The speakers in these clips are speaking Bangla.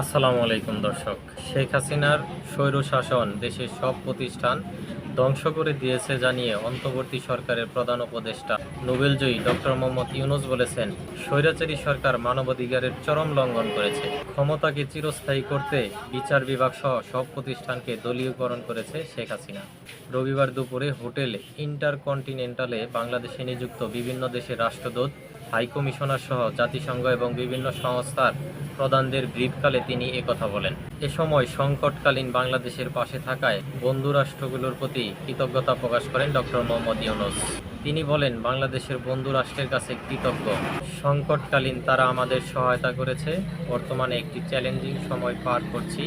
আসসালামু আলাইকুম, দর্শক। শেখ হাসিনার স্বৈর শাসন দেশের সব প্রতিষ্ঠান ধ্বংস করে দিয়েছে জানিয়ে অন্তর্বর্তী সরকারের প্রধান উপদেষ্টা নোবেলজয়ী ডক্টর মোহাম্মদ ইউনুস বলেছেন, স্বৈরাচারী সরকার মানবাধিকারের চরম লঙ্ঘন করেছে। ক্ষমতাকে চিরস্থায়ী করতে বিচার বিভাগ সহ সব প্রতিষ্ঠানকে দলীয়করণ করেছে শেখ হাসিনা। রবিবার দুপুরে হোটেল ইন্টারকন্টিনেন্টালে বাংলাদেশে নিযুক্ত বিভিন্ন দেশের রাষ্ট্রদূত হাইকমিশনার সহ জাতিসংঘ এবং বিভিন্ন সংস্থার প্রধানদের ব্রিফকালে তিনি একথা বলেন। এ সময় সংকটকালীন বাংলাদেশের পাশে থাকায় বন্ধু রাষ্ট্রগুলোর প্রতি কৃতজ্ঞতা প্রকাশ করেন ডক্টর মোহাম্মদ ইউনুস। তিনি বলেন, বাংলাদেশের বন্ধু রাষ্ট্রের কাছে কৃতজ্ঞ। সংকটকালীন তারা আমাদের সহায়তা করেছে। বর্তমানে একটি চ্যালেঞ্জিং সময় পার করছি।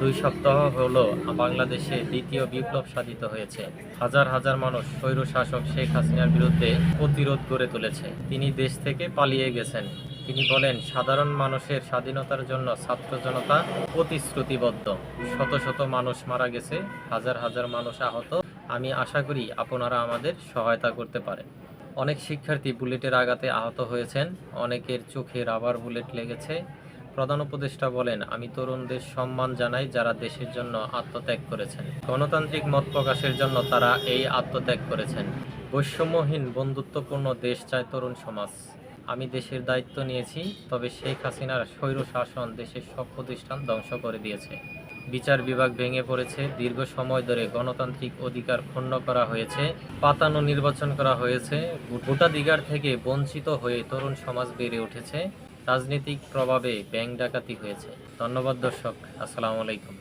দুই সপ্তাহ হলো বাংলাদেশে দ্বিতীয় বিপ্লব সাধিত হয়েছে। হাজার হাজার মানুষ স্বৈর শাসক শেখ হাসিনার বিরুদ্ধে প্রতিরোধ গড়ে তুলেছে। তিনি দেশ থেকে পালিয়ে গেছেন। তিনি বলেন, সাধারণ মানুষের স্বাধীনতার জন্য ছাত্র জনতা প্রতিশ্রুতিবদ্ধ। শত শত মানুষ মারা গেছে, হাজার হাজার মানুষ আহত। আমি আশা করি আপনারা আমাদের সহায়তা করতে পারেন। অনেক শিক্ষার্থী বুলেটের আঘাতে আহত হয়েছেন। অনেকের চোখে রাবার বুলেট লেগেছে। প্রধান উপদেষ্টা বলেন, আমি তরুণদের সম্মান জানাই যারা দেশের জন্য আত্মত্যাগ করেছেন। গণতান্ত্রিক মত প্রকাশের জন্য তারা এই আত্মত্যাগ করেছেন। বৈষম্যহীন, বন্ধুত্বপূর্ণ দেশ চায় তরুণ সমাজ। আমি দেশের দায়িত্ব নিয়েছি, তবে শেখ হাসিনার স্বৈর শাসন দেশের সব প্রতিষ্ঠান ধ্বংস করে দিয়েছে। বিচার বিভাগ ভেঙে পড়েছে, দীর্ঘ সময় ধরে গণতান্ত্রিক অধিকার ক্ষুণ্ণ করা হয়েছে, পাতানো নির্বাচন করা হয়েছে, ভোটাধিকার থেকে বঞ্চিত হয়ে তরুণ সমাজ বেড়ে উঠেছে। রাজনৈতিক প্রভাবে ব্যাংক ডাকাতি হয়েছে। ধন্যবাদ দর্শক আসসালামু আলাইকুম।